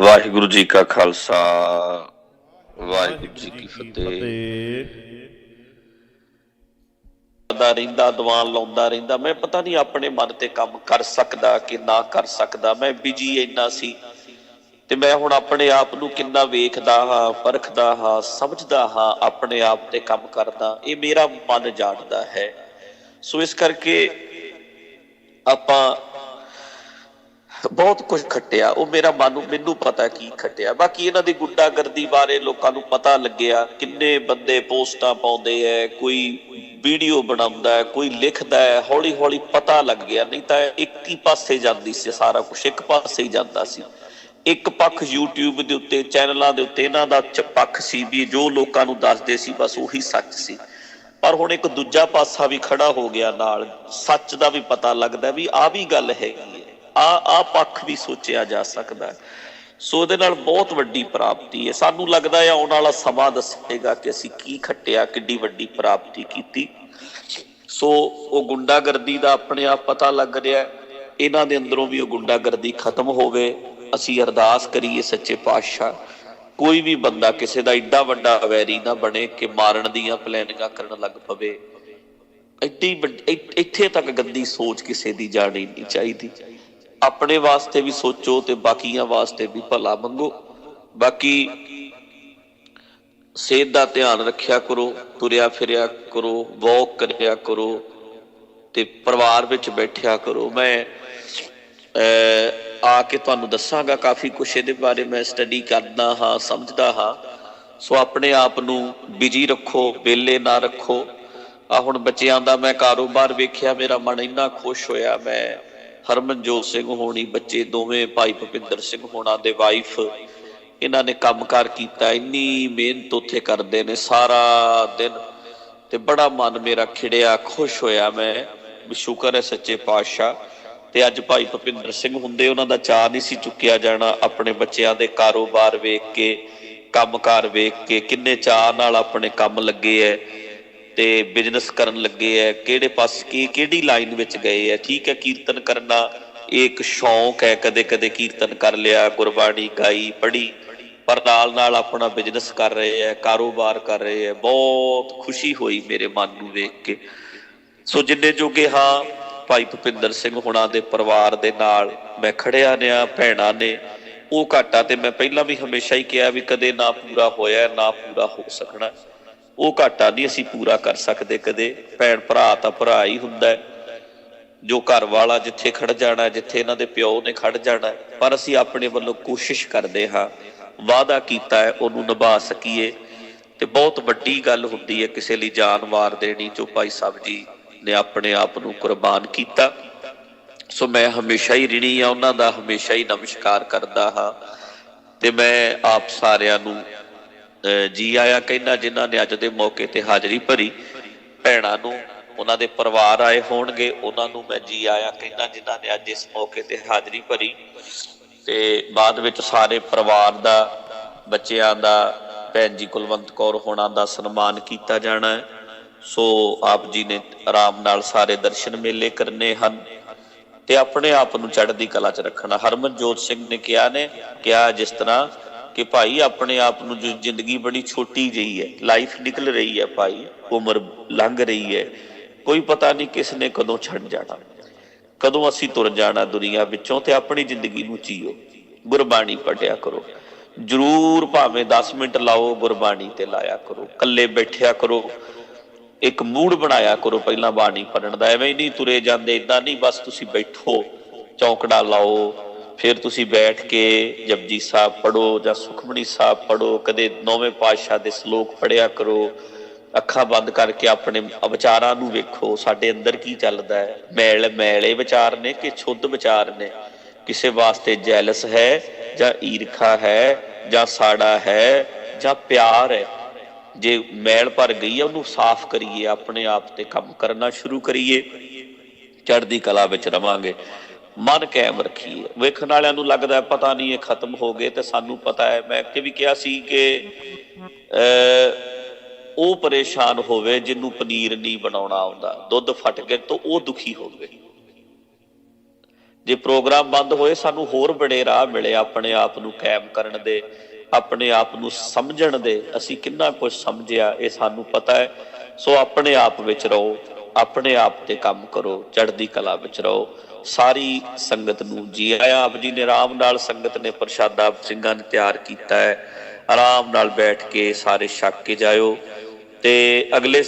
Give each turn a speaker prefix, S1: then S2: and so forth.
S1: ਵਾਹਿਗੁਰੂ ਜੀ ਕਾ ਖਾਲਸਾ ਵਾਹਿਗੁਰੂ ਜੀ ਕੀ ਫਤਿਹ। ਦਾ ਰਹਿੰਦਾ ਦੀਵਾਨ ਲਾਉਂਦਾ ਰਹਿੰਦਾ। ਮੈਂ ਪਤਾ ਨਹੀਂ ਆਪਣੇ ਮਨ ਤੇ ਕੰਮ ਕਰ ਸਕਦਾ ਕਿ ਨਾ ਕਰ ਸਕਦਾ। ਮੈਂ ਬਿਜ਼ੀ ਇੰਨਾ ਸੀ ਤੇ ਮੈਂ ਹੁਣ ਆਪਣੇ ਆਪ ਨੂੰ ਕਿੰਨਾ ਵੇਖਦਾ ਹਾਂ ਪਰਖਦਾ ਹਾਂ ਸਮਝਦਾ ਹਾਂ ਆਪਣੇ ਆਪ ਤੇ ਕੰਮ ਕਰਦਾ। ਇਹ ਮੇਰਾ ਮਨ ਜਾਣਦਾ ਹੈ। ਸੋ ਇਸ ਕਰਕੇ ਆਪਾਂ ਬਹੁਤ ਕੁਝ ਖੱਟਿਆ, ਉਹ ਮੇਰਾ ਮਨ, ਮੈਨੂੰ ਪਤਾ ਕੀ ਖੱਟਿਆ। ਬਾਕੀ ਇਹਨਾਂ ਦੀ ਗੁੱਡਾਗਰਦੀ ਬਾਰੇ ਲੋਕਾਂ ਨੂੰ ਪਤਾ ਲੱਗਿਆ, ਕਿੰਨੇ ਬੰਦੇ ਪੋਸਟਾਂ ਪਾਉਂਦੇ ਐ, ਕੋਈ ਵੀਡੀਓ ਬਣਾਉਂਦਾ ਹੈ ਕੋਈ ਲਿਖਦਾ ਹੈ ਹੌਲੀ ਹੌਲੀ ਪਤਾ ਲੱਗ ਗਿਆ। ਨਹੀਂ ਤਾਂ ਇੱਕ ਹੀ ਪਾਸੇ ਜਾਂਦੀ ਸੀ ਸਾਰਾ ਕੁਝ ਇੱਕ ਪਾਸੇ ਹੀ ਜਾਂਦਾ ਸੀ। ਇੱਕ ਪੱਖ YouTube ਦੇ ਉੱਤੇ, ਚੈਨਲਾਂ ਦੇ ਉੱਤੇ, ਇਹਨਾਂ ਦਾ ਪੱਖ ਸੀ ਵੀ ਜੋ ਲੋਕਾਂ ਨੂੰ ਦੱਸਦੇ ਸੀ, ਬਸ ਉਹੀ ਸੱਚ ਸੀ। ਪਰ ਹੁਣ ਇੱਕ ਦੂਜਾ ਪਾਸਾ ਵੀ ਖੜਾ ਹੋ ਗਿਆ ਨਾਲ, ਸੱਚ ਦਾ ਵੀ ਪਤਾ ਲੱਗਦਾ ਵੀ ਆ ਵੀ ਗੱਲ ਹੈਗੀ ਹੈ ਆ ਆ ਪੱਖ ਵੀ ਸੋਚਿਆ ਜਾ ਸਕਦਾ ਸੋ ਇਹਦੇ ਨਾਲ ਬਹੁਤ ਵੱਡੀ ਪ੍ਰਾਪਤੀ ਹੈ। ਸਾਨੂੰ ਲੱਗਦਾ ਹੈ ਆਉਣ ਵਾਲਾ ਸਮਾਂ ਦੱਸੇਗਾ ਕਿ ਅਸੀਂ ਕੀ ਖੱਟਿਆ, ਕਿੱਡੀ ਵੱਡੀ ਪ੍ਰਾਪਤੀ ਕੀਤੀ। ਸੋ ਉਹ ਗੁੰਡਾਗਰਦੀ ਦਾ ਆਪਣੇ ਆਪ ਪਤਾ ਲੱਗ ਰਿਹਾ ਇਹਨਾਂ ਦੇ ਅੰਦਰੋਂ ਵੀ ਉਹ ਗੁੰਡਾਗਰਦੀ ਖਤਮ ਹੋਵੇ। ਅਸੀਂ ਅਰਦਾਸ ਕਰੀਏ ਸੱਚੇ ਪਾਤਸ਼ਾਹ, ਕੋਈ ਵੀ ਬੰਦਾ ਕਿਸੇ ਦਾ ਏਡਾ ਵੱਡਾ ਅਵੈਰੀ ਨਾ ਬਣੇ ਕਿ ਮਾਰਨ ਦੀਆਂ ਪਲੈਨਿੰਗਾਂ ਕਰਨ ਲੱਗ ਪਵੇ। ਇੱਡੀ ਇੱਥੇ ਤੱਕ ਗੰਦੀ ਸੋਚ ਕਿਸੇ ਦੀ ਜਾਣੀ ਨਹੀਂ ਚਾਹੀਦੀ। ਆਪਣੇ ਵਾਸਤੇ ਵੀ ਸੋਚੋ ਤੇ ਬਾਕੀਆਂ ਵਾਸਤੇ ਵੀ ਭਲਾ ਮੰਗੋ। ਬਾਕੀ ਸਿਹਤ ਦਾ ਧਿਆਨ ਰੱਖਿਆ ਕਰੋ ਤੁਰਿਆ ਫਿਰਿਆ ਕਰੋ ਵਾਕ ਕਰਿਆ ਕਰੋ ਤੇ ਪਰਿਵਾਰ ਵਿੱਚ ਬੈਠਿਆ ਕਰੋ। ਮੈਂ ਅਹ, ਆ ਕੇ ਤੁਹਾਨੂੰ ਦੱਸਾਂਗਾ ਕਾਫੀ ਕੁਛ ਇਹਦੇ ਬਾਰੇ ਮੈਂ ਸਟੱਡੀ ਕਰਦਾ ਹਾਂ ਸਮਝਦਾ ਹਾਂ। ਸੋ ਆਪਣੇ ਆਪ ਨੂੰ ਬਿਜ਼ੀ ਰੱਖੋ ਵਿਹਲੇ ਨਾ ਰੱਖੋ। ਆ ਹੁਣ ਬੱਚਿਆਂ ਦਾ ਮੈਂ ਕਾਰੋਬਾਰ ਵੇਖਿਆ ਮੇਰਾ ਮਨ ਇੰਨਾ ਖੁਸ਼ ਹੋਇਆ ਮੈਂ ਹਰਮਨਜੋਤ ਸਿੰਘ ਹੋਣੀ, ਬੱਚੇ ਦੋਵੇਂ ਭਾਈ ਭੁਪਿੰਦਰ ਸਿੰਘ ਹੋਣਾ ਦੇ ਵਾਈਫ ਇਹਨਾਂ ਨੇ ਕੰਮਕਾਰ ਕੀਤਾ, ਇੰਨੀ ਮਿਹਨਤ ਉੱਥੇ ਕਰਦੇ ਨੇ ਸਾਰਾ ਦਿਨ ਤੇ ਬੜਾ ਮਨ ਮੇਰਾ ਖਿੜਿਆ, ਖੁਸ਼ ਹੋਇਆ ਮੈਂ ਸ਼ੁਕਰ ਹੈ ਸੱਚੇ ਪਾਤਸ਼ਾਹ। ਤੇ ਅੱਜ ਭਾਈ ਭੁਪਿੰਦਰ ਸਿੰਘ ਹੁੰਦੇ, ਉਹਨਾਂ ਦਾ ਚਾਹ ਨਹੀਂ ਸੀ ਚੁੱਕਿਆ ਜਾਣਾ ਆਪਣੇ ਬੱਚਿਆਂ ਦੇ ਕਾਰੋਬਾਰ ਵੇਖ ਕੇ ਕੰਮਕਾਰ ਵੇਖ ਕੇ, ਕਿੰਨੇ ਚਾਹ ਨਾਲ ਆਪਣੇ ਕੰਮ ਲੱਗੇ ਐ। ਤੇ ਬਿਜ਼ਨਸ ਕਰਨ ਲੱਗੇ ਐ, ਕਿਹੜੇ ਪਾਸ ਕੀ, ਕਿਹੜੀ ਲਾਈਨ ਵਿੱਚ ਗਏ ਐ? ਠੀਕ ਹੈ ਕੀਰਤਨ ਕਰਨਾ ਇਹ ਇੱਕ ਸ਼ੌਂਕ ਹੈ ਕਦੇ ਕਦੇ ਕੀਰਤਨ ਕਰ ਲਿਆ, ਗੁਰਬਾਣੀ ਗਾਈ, ਪੜ੍ਹੀ, ਪਰ ਨਾਲ ਨਾਲ ਆਪਣਾ ਬਿਜ਼ਨਸ ਕਰ ਰਹੇ ਐ, ਕਾਰੋਬਾਰ ਕਰ ਰਹੇ ਐ, ਬਹੁਤ ਖੁਸ਼ੀ ਹੋਈ ਮੇਰੇ ਮਨ ਨੂੰ ਵੇਖ ਕੇ। ਸੋ ਜਿੰਨੇ ਜੋਗੇ ਹਾਂ, ਭਾਈ ਭੁਪਿੰਦਰ ਸਿੰਘ ਹੁਣਾਂ ਦੇ ਪਰਿਵਾਰ ਦੇ ਨਾਲ ਮੈਂ ਖੜਿਆ ਨਿਆ, ਭੈਣਾਂ ਨੇ, ਉਹ ਘਾਟਾ ਤੇ ਮੈਂ ਪਹਿਲਾਂ ਵੀ ਹਮੇਸ਼ਾ ਹੀ ਕਿਹਾ ਵੀ ਕਦੇ ਨਾ ਪੂਰਾ ਹੋਇਆ, ਨਾ ਪੂਰਾ ਹੋ ਸਕਣਾ। ਉਹ ਘਾਟਾ ਨਹੀਂ ਅਸੀਂ ਪੂਰਾ ਕਰ ਸਕਦੇ ਕਦੇ। ਭੈਣ ਭਰਾ ਤਾਂ ਭਰਾ ਹੀ ਹੁੰਦਾ ਜੋ ਘਰ ਵਾਲਾ ਜਿੱਥੇ ਖੜ ਜਾਣਾ, ਜਿੱਥੇ ਇਹਨਾਂ ਦੇ ਪਿਓ ਨੇ ਖੜ ਜਾਣਾ, ਪਰ ਅਸੀਂ ਆਪਣੇ ਵੱਲੋਂ ਕੋਸ਼ਿਸ਼ ਕਰਦੇ ਹਾਂ, ਵਾਅਦਾ ਕੀਤਾ ਹੈ, ਉਹਨੂੰ ਨਿਭਾ ਸਕੀਏ। ਤੇ ਬਹੁਤ ਵੱਡੀ ਗੱਲ ਹੁੰਦੀ ਹੈ, ਕਿਸੇ ਲਈ ਜਾਨ ਵਾਰ ਦੇਣੀ, ਜੋ ਭਾਈ ਸਾਹਿਬ ਜੀ ਨੇ ਆਪਣੇ ਆਪ ਨੂੰ ਕੁਰਬਾਨ ਕੀਤਾ। ਸੋ ਮੈਂ ਹਮੇਸ਼ਾ ਹੀ ਰਿਣੀ ਆ ਉਹਨਾਂ ਦਾ ਹਮੇਸ਼ਾ ਹੀ ਨਮਸਕਾਰ ਕਰਦਾ ਹਾਂ। ਤੇ ਮੈਂ ਆਪ ਸਾਰਿਆਂ ਨੂੰ ਜੀ ਆਇਆ ਕਹਿੰਦਾ ਜਿਨ੍ਹਾਂ ਨੇ ਅੱਜ ਦੇ ਮੌਕੇ ਤੇ ਹਾਜ਼ਰੀ ਭਰੀ, ਭੈਣਾਂ ਨੂੰ ਉਹਨਾਂ ਦੇ ਪਰਿਵਾਰ ਆਏ ਹੋਣਗੇ, ਉਹਨਾਂ ਨੂੰ ਮੈਂ ਜੀ ਆਇਆ ਕਹਿੰਦਾ ਜਿਨ੍ਹਾਂ ਨੇ ਅੱਜ ਇਸ ਮੌਕੇ ਤੇ ਹਾਜ਼ਰੀ ਭਰੀ। ਤੇ ਬਾਅਦ ਵਿੱਚ ਸਾਰੇ ਪਰਿਵਾਰ ਦਾ, ਬੱਚਿਆਂ ਦਾ, ਭੈਣ ਜੀ ਕੁਲਵੰਤ ਕੌਰ ਹੋਣਾ ਦਾ ਸਨਮਾਨ ਕੀਤਾ ਜਾਣਾ ਹੈ। ਸੋ ਆਪ ਜੀ ਨੇ ਆਰਾਮ ਨਾਲ ਸਾਰੇ ਦਰਸ਼ਨ ਮੇਲੇ ਕਰਨੇ ਹਨ ਤੇ ਆਪਣੇ ਆਪ ਨੂੰ ਚੜ੍ਹਦੀ ਕਲਾ 'ਚ ਰੱਖਣਾ। ਹਰਮਨਜੋਤ ਸਿੰਘ ਨੇ ਕਿਹਾ ਨੇ, ਕਿਹਾ ਜਿਸ ਤਰ੍ਹਾਂ ਕਿ ਭਾਈ ਆਪਣੇ ਆਪ ਨੂੰ ਜੋ ਜ਼ਿੰਦਗੀ ਬੜੀ ਛੋਟੀ ਜਿਹੀ ਹੈ ਲਾਈਫ ਨਿਕਲ ਰਹੀ ਹੈ ਭਾਈ, ਉਮਰ ਲੰਘ ਰਹੀ ਹੈ, ਕੋਈ ਪਤਾ ਨਹੀਂ ਕਿਸ ਨੇ ਕਦੋਂ ਛੱਡ ਜਾਣਾ, ਕਦੋਂ ਅਸੀਂ ਤੁਰ ਜਾਣਾ ਦੁਨੀਆ ਵਿੱਚੋਂ ਤੇ ਆਪਣੀ ਜ਼ਿੰਦਗੀ ਨੂੰ ਜੀਓ, ਗੁਰਬਾਣੀ ਪੜਿਆ ਕਰੋ, ਜਰੂਰ ਭਾਵੇਂ 10 ਮਿੰਟ ਲਾਓ, ਗੁਰਬਾਣੀ ਤੇ ਲਾਇਆ ਕਰੋ, ਇਕੱਲੇ ਬੈਠਿਆ ਕਰੋ, ਇੱਕ ਮੂਡ ਬਣਾਇਆ ਕਰੋ ਪਹਿਲਾਂ ਬਾਣੀ ਪੜਨ ਦਾ, ਐਵੇਂ ਨਹੀਂ ਤੁਰੇ ਜਾਂਦੇ ਇਦਾਂ ਨਹੀਂ ਬਸ ਤੁਸੀਂ ਬੈਠੋ, ਚੌਂਕੜਾ ਲਾਓ ਫਿਰ ਤੁਸੀਂ ਬੈਠ ਕੇ ਜਪਜੀ ਸਾਹਿਬ ਪੜੋ ਜਾਂ ਸੁਖਮਣੀ ਸਾਹਿਬ ਪੜੋ ਕਦੇ ਨੌਵੇਂ ਪਾਤਸ਼ਾਹ ਦੇ ਸ਼ਲੋਕ ਪੜਿਆ ਕਰੋ, ਅੱਖਾਂ ਬੰਦ ਕਰਕੇ ਆਪਣੇ ਵਿਚਾਰਾਂ ਨੂੰ ਵੇਖੋ, ਸਾਡੇ ਅੰਦਰ ਕੀ ਚੱਲਦਾ ਹੈ? ਮੈਲ ਮੈਲੇ ਵਿਚਾਰ ਨੇ ਕਿ ਸ਼ੁੱਧ ਵਿਚਾਰ ਨੇ? ਕਿਸੇ ਵਾਸਤੇ ਜੈਲਸ ਹੈ ਜਾਂ ਈਰਖਾ ਹੈ ਜਾਂ ਸਾੜਾ ਹੈ ਜਾਂ ਪਿਆਰ ਹੈ? ਜੇ ਮੈਲ ਭਰ ਗਈ ਹੈ ਉਹਨੂੰ ਸਾਫ਼ ਕਰੀਏ, ਆਪਣੇ ਆਪ ਤੇ ਕੰਮ ਕਰਨਾ ਸ਼ੁਰੂ ਕਰੀਏ, ਚੜ੍ਹਦੀ ਕਲਾ ਵਿੱਚ ਰਵਾਂਗੇ। ਮਨ ਕਾਇਮ ਰੱਖੀਏ। ਵੇਖਣ ਵਾਲਿਆਂ ਨੂੰ ਲੱਗਦਾ ਪਤਾ ਨਹੀਂ ਇਹ ਖਤਮ ਹੋ ਗਏ ਤੇ ਸਾਨੂੰ ਪਤਾ ਹੈ। ਮੈਂ ਕਿ ਵੀ ਕਿਹਾ ਸੀ ਕਿ ਅ ਉਹ ਪਰੇਸ਼ਾਨ ਹੋਵੇ ਜਿਹਨੂੰ ਪਨੀਰ ਨਹੀਂ ਬਣਾਉਣਾ ਆਉਂਦਾ। ਦੁੱਧ ਫਟ ਗਏ ਤਾਂ ਉਹ ਦੁਖੀ ਹੋਵੇ ਜੇ ਪ੍ਰੋਗਰਾਮ ਬੰਦ ਹੋਏ, ਸਾਨੂੰ ਹੋਰ ਬੜੇ ਰਾਹ ਮਿਲੇ ਆਪਣੇ ਆਪ ਨੂੰ ਕਾਇਮ ਕਰਨ ਦੇ, ਆਪਣੇ ਆਪ ਨੂੰ ਸਮਝਣ ਦੇ। ਅਸੀਂ ਕਿੰਨਾ ਕੁਝ ਸਮਝਿਆ, ਇਹ ਸਾਨੂੰ ਪਤਾ ਹੈ। ਸੋ ਆਪਣੇ ਆਪ ਵਿੱਚ ਰਹੋ। ਆਪਣੇ ਆਪ ਤੇ ਕੰਮ ਕਰੋ, ਚੜ੍ਹਦੀ ਕਲਾ ਵਿੱਚ ਰਹੋ। ਸਾਰੀ ਸੰਗਤ ਨੂੰ ਜੀ ਆਇਆਂ। ਆਪ ਜੀ ਨੇ ਆਰਾਮ ਨਾਲ ਸੰਗਤ ਨੇ ਪ੍ਰਸ਼ਾਦਾ ਆਪ ਸਿੰਘਾਂ ਨੇ ਤਿਆਰ ਕੀਤਾ ਹੈ। ਆਰਾਮ ਨਾਲ ਬੈਠ ਕੇ ਸਾਰੇ ਛੱਕ ਕੇ ਜਾਇਓ ਤੇ ਅਗਲੇ